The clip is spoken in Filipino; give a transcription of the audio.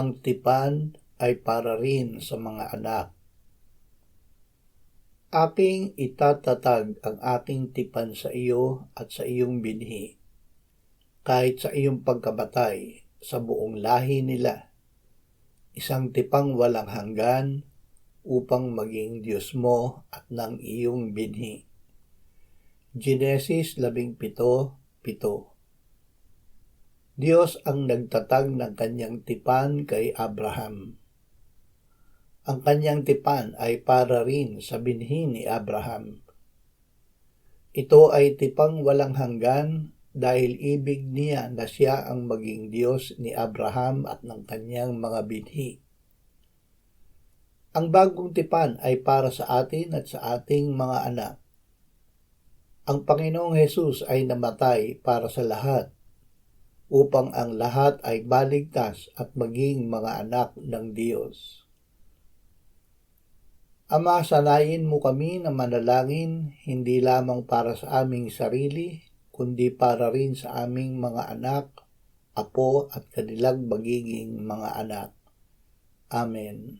ang tipan ay para rin sa mga anak. Aking itatatag ang aking tipan sa iyo at sa iyong binhi, kahit sa iyong pagkabatay sa buong lahi nila, isang tipang walang hanggan upang maging Diyos mo at ng iyong binhi. Genesis 17:7 Diyos ang nagtatag ng kanyang tipan kay Abraham. Ang kanyang tipan ay para rin sa binhi ni Abraham. Ito ay tipang walang hanggan dahil ibig niya na siya ang maging Diyos ni Abraham at ng kanyang mga binhi. Ang bagong tipan ay para sa atin at sa ating mga anak. Ang Panginoong Hesus ay namatay para sa lahat upang ang lahat ay baligtas at maging mga anak ng Diyos. Ama, sanayin mo kami na manalangin hindi lamang para sa aming sarili, kundi para rin sa aming mga anak, apo at kanilang magiging mga anak. Amen.